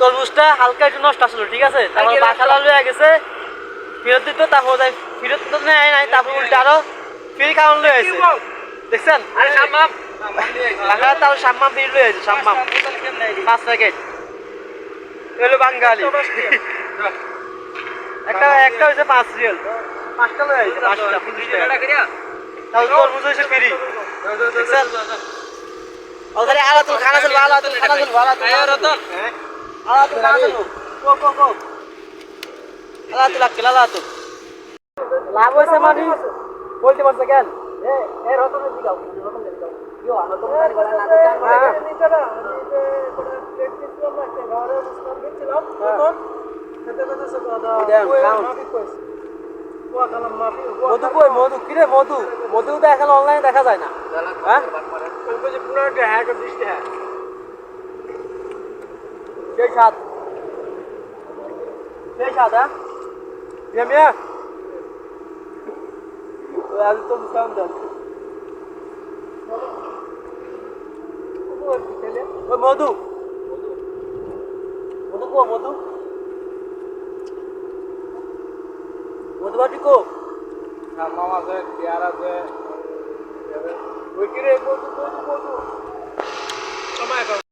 তরমুজটা হালকা একটু নষ্ট আসলো ঠিক আছে? তারপর বাসা লাল হয়ে গেছে ফেরত দিত তারপর ফেরত তো নেয় নাই তারপর উল্টা আরও ফ্রি খাওয়ান লয়ে আছে দেখছেন? বাসা তার সাম্মাম ফ্রি লয়ে আছে সাম্মাম। পাঁচ প্যাকেট। এলো বাঙালি। একটা একটা হয়েছে পাঁচ রিয়েল। পাঁচটা লয়ে আছে পাঁচটা পঁচিশ টাকা। তাহলে তরমুজ হয়েছে ফ্রি। দেখছেন? ওখানে আলাতুল খানা চলবো আলাতুল খানা চলবো আলাতুল লাভ হয়েছে মানে বলতে পারছে কেন এ এ রতনের দিগাও রতনের ইয়ো জানি মধু কই মধু কিরে মধু মধু তো এখন অনলাইনে দেখা যায় না হ্যাঁ Fechado. Fechado, é? Minha minha? Eu não tô me chamando. Oi, Modu. Modu ko, Modu. Modu bati ko. Sama mas é, tiara é.